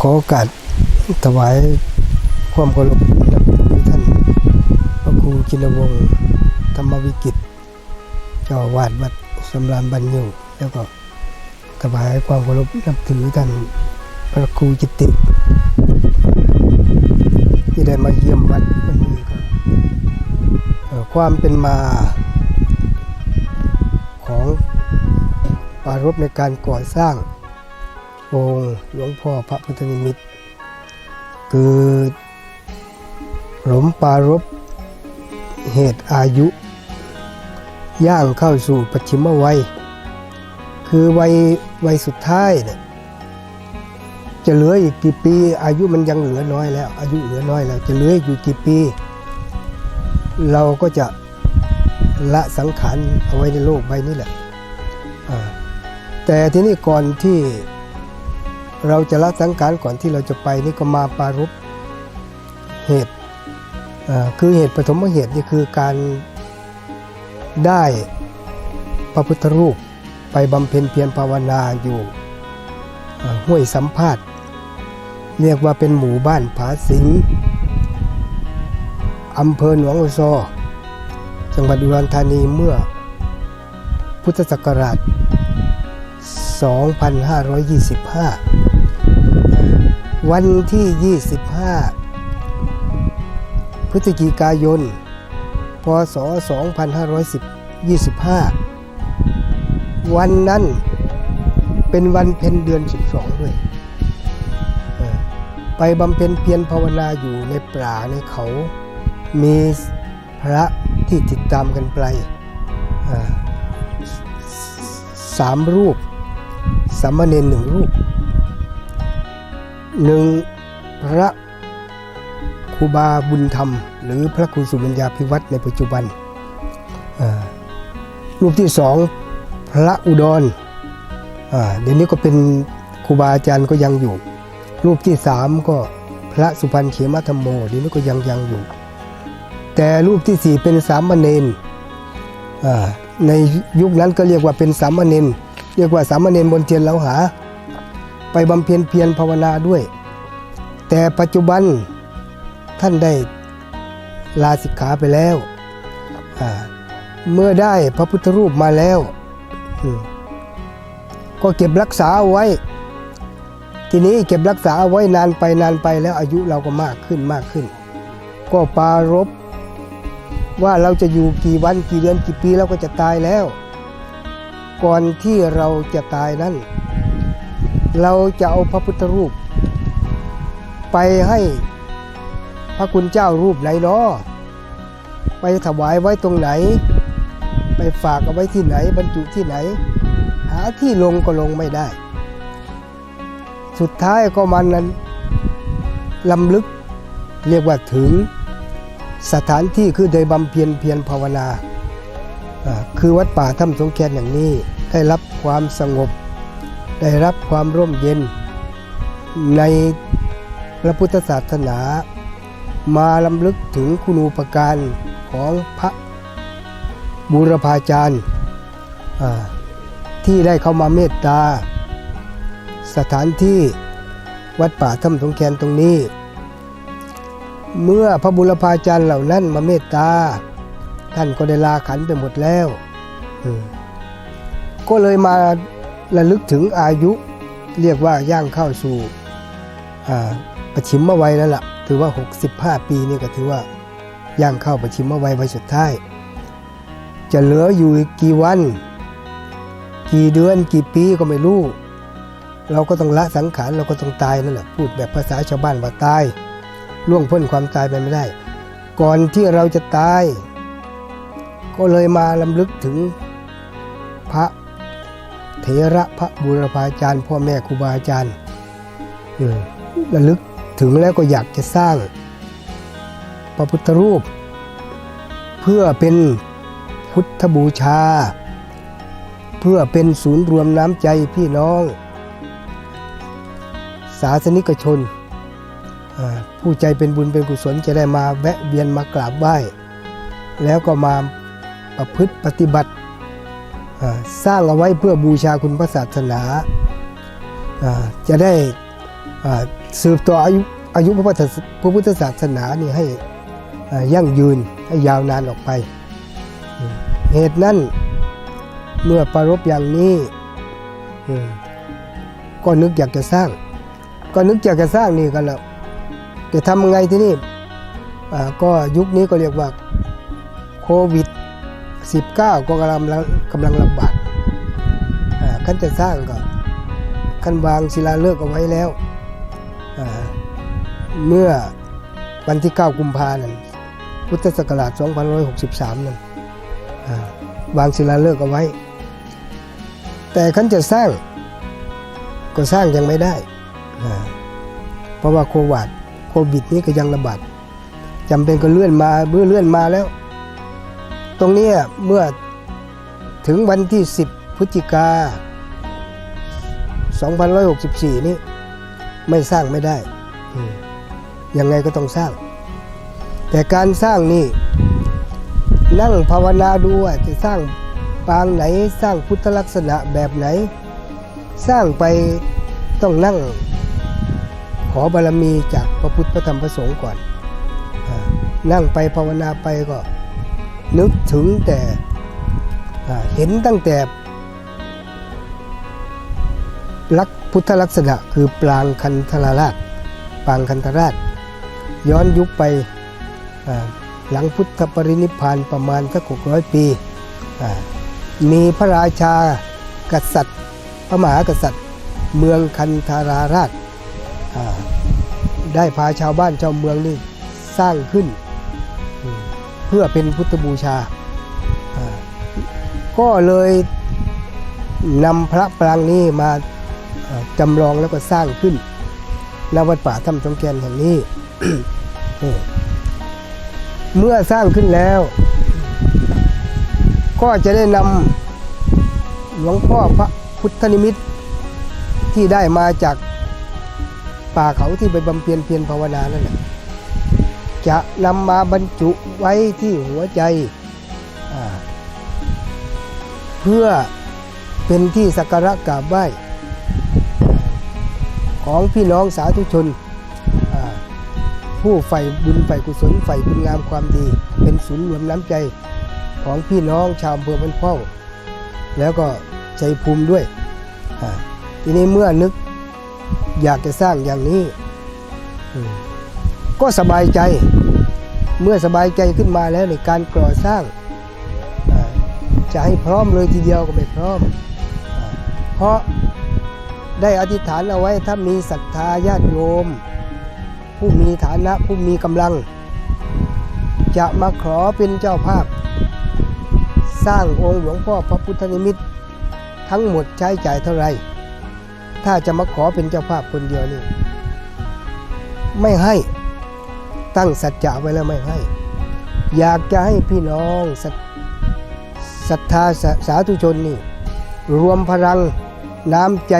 ขอโอกาสถวายความเคารพนับถือท่าน พระครูจินวงศ์ธรรมวิกิตเจ้าอวาดวัดสำรานบันยิวแล้วก็ถวายความเคารพนับถือท่านพระครูจิตติ ที่ได้มาเยี่ยมวัดวันนี้ก็ความเป็นมา ปารภในการก่อสร้างองค์หลวงพ่อพระพุทธนิมิตคือหลวงปารบเหตุอายุ ย่างเข้าสู่ปัจฉิมวัย คือวัยวัยสุดท้ายเนี่ยจะเหลืออีกกี่ปี อายุมันยังเหลือน้อยแล้ว อายุเหลือน้อยแล้ว จะเหลืออยู่กี่ปี เราก็จะละสังขารเอาไว้ในโลกใบนี้แหละอ่า แต่ทีนี้ก่อนที่เราจะละสังขารก่อนที่เราจะไปนี่ก็มาปรารบเหตุคือเหตุปฐมเหตุนี่คือการได้พระพุทธรูปไปบำเพ็ญเพียรภาวนาอยู่ห้วยสัมภาษณ์เรียกว่าเป็นหมู่บ้านผาสิงอำเภอหนองโอซอจังหวัดอุดรธานีเมื่อพุทธศักราช 2525 วันที่ 25 พฤศจิกายน พศ 2525 วันนั้นเป็นวันเพ็ญเดือน 12 ด้วย ไปบำเพ็ญเพียรภาวนาอยู่ในป่าในเขา มีพระที่ติดตามกันไปสามรูป สามเณรหนึ่งรูปหนึ่งพระครูบาบุญธรรม หรือพระครูสุบัญญาพิวัตรในปัจจุบัน รูปที่สองพระอุดรเดี๋ยวนี้ก็เป็นครูบาอาจารย์ก็ยังอยู่ รูปที่สามก็พระสุพรรณเขมธรรมโมเดี๋ยวนี้ก็ยังยังอยู่ แต่รูปที่สี่เป็นสามเณรในยุคนั้นก็เรียกว่าเป็นสามเณร เรียกว่าสามเณรบนเทียนเราหา ไปบำเพ็ญเพียรภาวนาด้วย แต่ปัจจุบันท่านได้ลาสิกขาไปแล้ว เมื่อได้พระพุทธรูปมาแล้ว ก็เก็บรักษาเอาไว้ ทีนี้เก็บรักษาเอาไว้นานไปนานไปแล้วอายุเราก็มากขึ้นมากขึ้น ก็ปรารบว่าเราจะอยู่กี่วันกี่เดือนกี่ปีเราก็จะตายแล้ว ก่อนที่เราจะตายนั้น เราจะเอาพระพุทธรูป ไปให้พระคุณเจ้ารูปไหนเนาะไปถวายไว้ตรงไหน ไปฝากเอาไว้ที่ไหน บรรจุที่ไหน หาที่ลงก็ลงไม่ได้ สุดท้ายก็มันนั้นลำลึกเรียกว่าถึงสถานที่คือได้บำเพ็ญเพียรภาวนาอ่า คือวัดป่าถ้ำสงแคนอย่างนี้ได้รับความสงบ ได้รับความร่มเย็น ในพระพุทธศาสนา มาลำลึกถึงคุณูปการของพระบูรพาจารย์ที่ได้เข้ามาเมตตา สถานที่วัดป่าถ้ำสงแคนตรงนี้ เมื่อพระบุรพาจารย์เหล่านั้นมาเมตตา ท่านก็ได้ลาขันไปหมดแล้วก็เลยมาระลึกถึงอายุเรียกว่าย่างเข้าสู่ประชิมวัยแล้วล่ะถือว่า 65 ปีนี่ก็ถือว่าย่างเข้าประชิมวัยวัยสุดท้าย จะเหลืออยู่กี่วัน กี่เดือนกี่ปีก็ไม่รู้ เราก็ต้องละสังขารเราก็ต้องตายนั่นแหละพูดแบบภาษาชาวบ้านว่าตายล่วงพ้นความตายไปไม่ได้ ก่อนที่เราจะตาย ก็เลยมาลำลึกถึงพระเถระพระบูรพาจารย์ พ่อแม่ครูบาอาจารย์ระลึกถึงแล้วก็อยากจะสร้างพระพุทธรูป เพื่อเป็นพุทธบูชา เพื่อเป็นศูนย์รวมน้ำใจพี่น้อง ศาสนิกชน ผู้ใจเป็นบุญเป็นกุศลจะได้มาแวะเวียนมากราบไหว้ แล้วก็มา ประพฤติปฏิบัติสร้างเอาไว้เพื่อบูชาคุณพระศาสนา จะได้สืบต่ออายุอายุพระพุทธศาสนานี่ให้ยั่งยืนให้ยาวนานออกไป เหตุนั้นเมื่อประรบอย่างนี้ก็นึกอยากจะสร้าง ก็นึกอยากจะสร้างนี่กันแล้วจะทำยังไงที่นี่ก็ยุคนี้ก็เรียกว่าโควิด 19 ก็กำลังกำลังระบาดขั้นจะสร้างก็ขั้นวางศิลาฤกษ์เอาไว้แล้ว เมื่อวันที่ 9 กุมภาพันธ์พุทธศักราช 2563 นั้นอ่าวางศิลาฤกษ์เอาไว้ แต่ขั้นจะสร้างก็สร้างยังไม่ได้ เพราะว่าโควิดโควิดนี้ก็ยังระบาดจำเป็นก็เลื่อนมาเมื่อเลื่อนมาแล้ว ตรงนี้เมื่อถึงวันที่ 10 พฤศจิกา2564 นี้ ไม่สร้างไม่ได้ ยังไงก็ต้องสร้าง แต่การสร้างนี่ นั่งภาวนาดูว่าจะสร้างปางไหนสร้างพุทธลักษณะแบบไหน สร้างไปต้องนั่ง ขอบารมีจากพระพุทธพระธรรมพระสงฆ์ก่อนอนั่งไปภาวนาไปก็ นึกถึงแต่เห็นตั้งแต่ลักพุทธลักษณะคือปรางคันธราราชปรางคันธราช ย้อนยุคไปหลังพุทธปรินิพพานประมาณสักหกร้อยปี มีพระราชากษัตริย์ พระมหากษัตริย์ เมืองคันธาราราช ได้พาชาวบ้านชาวเมืองนี่สร้างขึ้น พื่อเป็นพุทธบูชา ก็เลยนำพระปรางนี้มาจำลองแล้วก็สร้างขึ้นณวัดป่าถ้ำสงแกนแห่งนี้ เมื่อสร้างขึ้นแล้ว ก็จะได้นำหลวงพ่อพระพุทธนิมิตที่ได้มาจากป่าเขาที่ไปบำเพ็ญเพียรภาวนานั่นแหละ จะนำมาบรรจุไว้ที่หัวใจ เพื่อเป็นที่สักการะกราบไหว้ของพี่น้องสาธุชน ผู้ใฝ่บุญใฝ่กุศลใฝ่บุญงามความดี เป็นศูนย์รวมน้ำใจของพี่น้องชาวอำเภอบ้านพ่อแล้วก็ใจภูมิด้วย ทีนี้เมื่อนึกอยากจะสร้างอย่างนี้อ ก็สบายใจ เมื่อสบายใจขึ้นมาแล้วในการก่อสร้าง จะให้พร้อมเลยทีเดียวก็ไม่พร้อม เพราะได้อธิษฐานเอาไว้ถ้ามีศรัทธาญาติโยม ผู้มีฐานะผู้มีกำลัง จะมาขอเป็นเจ้าภาพ สร้างองค์หลวงพ่อพระพุทธนิมิตทั้งหมดใช้จ่ายเท่าไร ถ้าจะมาขอเป็นเจ้าภาพคนเดียวนี่ไม่ให้ ตั้งสัจจะไว้แล้วไม่ให้ อยากจะให้พี่น้องศรัทธาสาสาธุชนนี่ รวมพลังน้ำใจ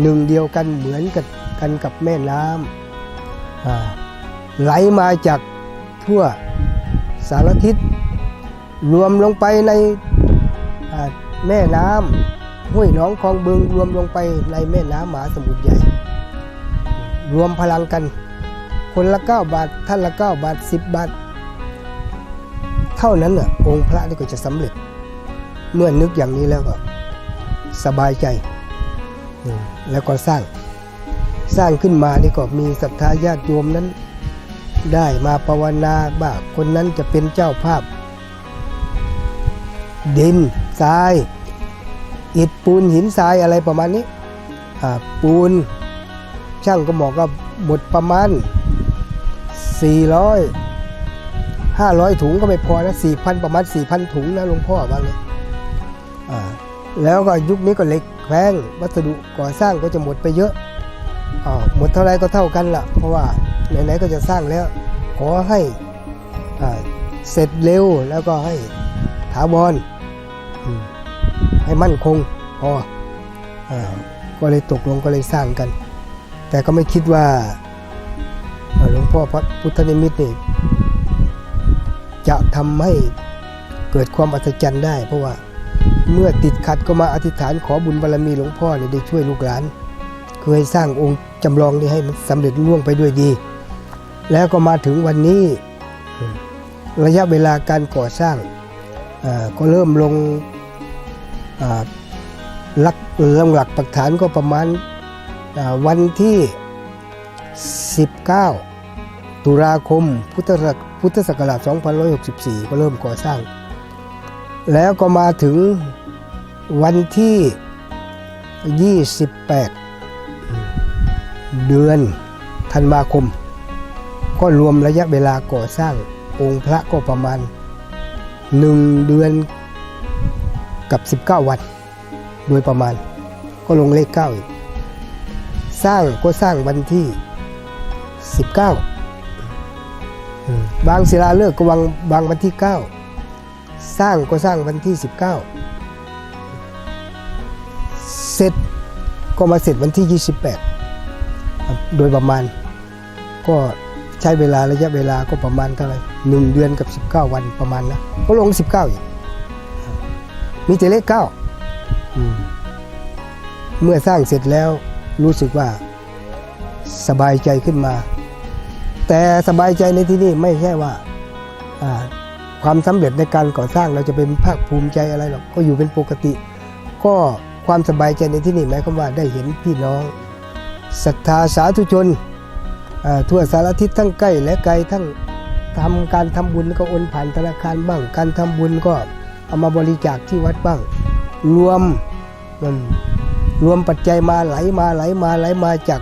หนึ่งเดียวกันเหมือนกับกันกับแม่น้ำไหลมาจากทั่วสารทิศรวมลงไปในแม่น้ำห้วยหนองคลองบึงรวมลงไปในแม่น้ำมหาสมุทรใหญ่ รวมพลังกัน คนละ 9 บาท ท่านละ 9 บาท 10 บาท เท่านั้นน่ะองค์พระนี่ก็จะสำเร็จ เมื่อนึกอย่างนี้แล้วก็สบายใจ แล้วก็สร้าง สร้างขึ้นมานี่ก็มีศรัทธาญาติโยมนั้น ได้มาภาวนาบ้าคนนั้นจะเป็นเจ้าภาพ ดินทรายอิฐปูนหินทรายอะไรประมาณนี้ปูนช่างก็บอกว่าหมดประมาณ 400 500 ถุงก็ไม่พอนะ4,000 ประมาณ 4,000 ถุงนะหลวงพ่อว่าเลยอ่าแล้วก็ยุคนี้ก็เหล็กแพงวัสดุก่อสร้างก็จะหมดไปเยอะอ่าหมดเท่าไรก็เท่ากันละเพราะว่าไหนๆก็จะสร้างแล้ว ขอให้อ่าเสร็จเร็วแล้วก็ให้ถาวรให้มั่นคงพออก็เลยตกลงก็เลยสร้างกัน แต่ก็ไม่คิดว่า พ่อพระพุทธนิมิตนี่จะทำให้เกิดความอัศจรรย์ได้ เพราะว่าเมื่อติดขัดก็มาอธิษฐานขอบุญบารมีหลวงพ่อเนี่ยได้ช่วยลูกหลาน เคยสร้างองค์จำลองนี้ให้มันสำเร็จล่วงไปด้วยดี แล้วก็มาถึงวันนี้ระยะเวลาการก่อสร้างก็เริ่มลงหลักลงหลักปักฐานก็ประมาณวันที่ 19 ตุลาคมพุทธศักพุทธศักราช2564 ก็เริ่มก่อสร้าง แล้วก็มาถึงวันที่ 28 เดือนธันวาคม ก็รวมระยะเวลาก่อสร้าง องค์พระก็ประมาณ 1 เดือนกับ 19 วัน โดยประมาณก็ลงเลข9อีก สร้างก็สร้างวันที่ 19 บางศิลาฤกษ์ก็วางวางวันที่ 9 สร้างก็สร้างวันที่ 19 เสร็จก็มาเสร็จวันที่ 28ครับโดยประมาณ ก็ใช้เวลาระยะเวลาก็ประมาณเท่าไหร่หนึ่งเดือนกับ 19 วันประมาณนะก็ลง 19อีกครับมีแต่เลข9อืมเมื่อสร้างเสร็จแล้วรู้สึกว่าสบายใจขึ้นมา แต่สบายใจในที่นี่ไม่ใช่ว่าความสำเร็จในการก่อสร้างเราจะเป็นภาคภูมิใจอะไรหรอกก็อยู่เป็นปกติ ก็ความสบายใจในที่นี่หมายความว่าได้เห็นพี่น้องศรัทธาสาธุชนทั่วสารทิศทั้งใกล้และไกลทั้งทำการทำบุญก็โอนผ่านธนาคารบ้าง การทำบุญก็เอามาบริจาคที่วัดบ้าง รวมรวมปัจจัยมาไหลมาไหลมาไหลมาจาก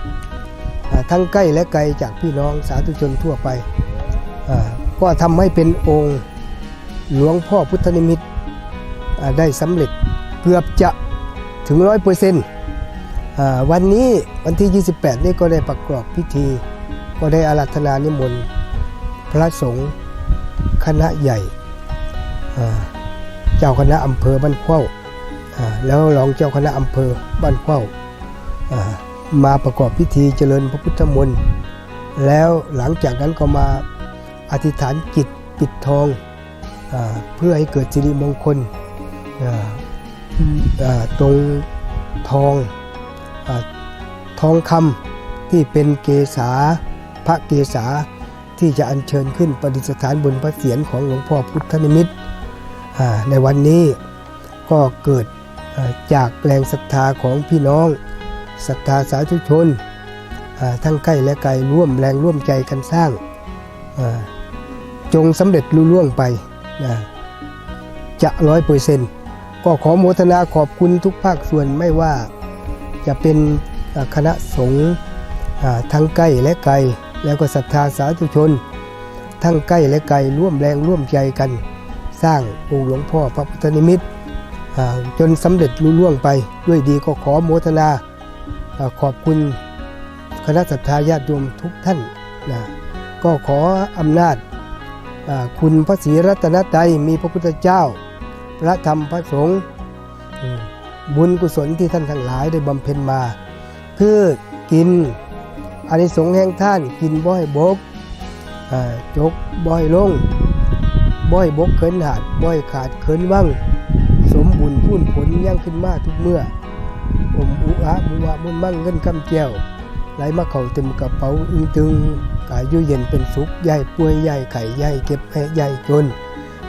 ทั้งใกล้และไกลจากพี่น้องสาธุชนทั่วไป ก็ทำให้เป็นองค์หลวงพ่อพุทธนิมิตได้สำเร็จเกือบจะถึงร้อยเปอร์เซ็นต์วันนี้วันที่ 28 นี่ก็ได้ประกอบพิธี ก็ได้อาราธนานิมนต์พระสงฆ์คณะใหญ่ เจ้าคณะอำเภอบ้านเข้าแล้วรองเจ้าคณะอำเภอบ้านเข้าา มาประกอบพิธีเจริญพระพุทธมนต์แล้วหลังจากนั้นก็มาอธิษฐานจิตปิดทองอเพื่อให้เกิดสิริมงคลตรงทองอทองคำที่เป็นเกษาพระเกษาที่จะอัญเชิญขึ้นประดิษฐานบนพระเศียรของหลวงพ่อพุทธนิมิตในวันนี้ก็เกิดจากแรงศรัทธาของพี่น้อง ศรัทธาสาธุชนทั้งใกล้และไกลร่วมแรงร่วมใจกันสร้างจงสำเร็จลุล่วงไปนะจะร้อยเปอร์เซ็นต์ก็ขอโมทนาขอบคุณทุกภาคส่วนไม่ว่าจะเป็นคณะสงฆ์ทั้งใกล้และไกล แล้วก็ศรัทธาสาธุชน ทั้งใกล้และไกลร่วมแรงร่วมใจกัน สร้างองค์หลวงพ่อพระพุทธนิมิตจนสำเร็จลุล่วงไปด้วยดีก็ขอโมทนา ขอบคุณคณะศรัทธาญาติโยมทุกท่านนะก็ขออำนาจคุณพระศรีรัตนตรัยมีพระพุทธเจ้า พระธรรมพระสงฆ์บุญกุศลที่ท่านทั้งหลายได้บำเพ็ญมา คือกินอานิสงส์แห่งท่านกินบ่อยบกจกบ่อยลงบ่อยบกเขินหาดบ่อยขาดเขินว่างสมบุญพูนผลยั่งขึ้นมาทุกเมื่อ อมอุอะบุวะบุญมั่งเงินคำเจียวไหลมาเข่าเต็มกระเป๋าอึงตึงกายยู่เย็นเป็นสุขใหญ่ป่วยใหญ่ไข่ใหญ่เก็บแพ้ใหญ่จน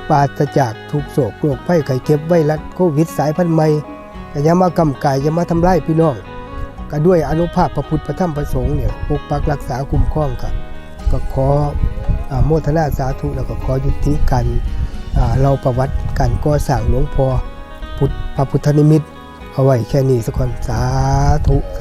ปราศจากทุกโศกโรคไข้ไข้เก็บไว้รัดโควิดสายพันธุ์ใหม่ก็อย่ามากำกายอย่ามาทำร้ายพี่น้องก็ด้วยอนุภาพพระพุทธพระธรรมพระสงฆ์เนี่ยปกปักรักษาคุ้มครองครับก็ขออโมทนาสาธุแล้วก็ขอยุติการเราประวัติการก่อสร้างหลวงพ่อพุทธพระพุทธนิมิต เอาไว้แค่นี้สักคนสาธุสา